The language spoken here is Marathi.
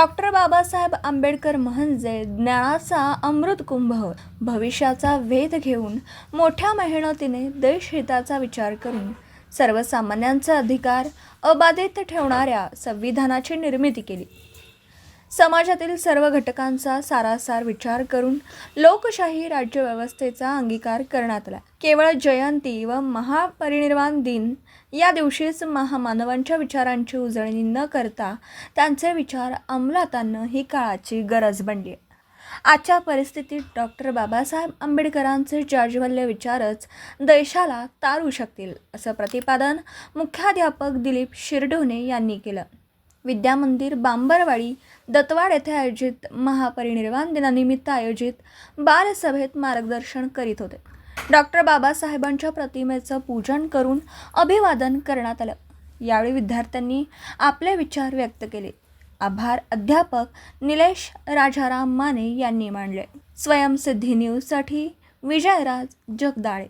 डॉक्टर बाबासाहेब आंबेडकर म्हणजे ज्ञानाचा अमृत कुंभ भविष्याचा वेध घेऊन मोठ्या मेहनतीने देशहिताचा विचार करून सर्वसामान्यांचा अधिकार अबाधित ठेवणाऱ्या संविधानाची निर्मिती केली. समाजातील सर्व घटकांचा सारासार विचार करून लोकशाही राज्यव्यवस्थेचा अंगीकार करण्यात आला. केवळ जयंती व महापरिनिर्वाण दिन या दिवशीच महामानवांच्या विचारांची उजळणी न करता त्यांचे विचार अंमलात आणणं ही काळाची गरज बनली. आहे आजच्या परिस्थितीत डॉक्टर बाबासाहेब आंबेडकरांचे जाज्वल्य विचारच देशाला तारू शकतील असं प्रतिपादन मुख्याध्यापक दिलीप शिरडोने यांनी केलं. विद्यामंदिर बांबरवाडी दत्तवाड येथे आयोजित महापरिनिर्वाण दिनानिमित्त आयोजित बालसभेत मार्गदर्शन करीत होते. डॉक्टर बाबासाहेबांच्या प्रतिमेचं पूजन करून अभिवादन करण्यात आलं. यावेळी विद्यार्थ्यांनी आपले विचार व्यक्त केले. आभार अध्यापक निलेश राजाराम माने यांनी मांडले. स्वयंसिद्धी न्यूजसाठी विजयराज जगदाळे.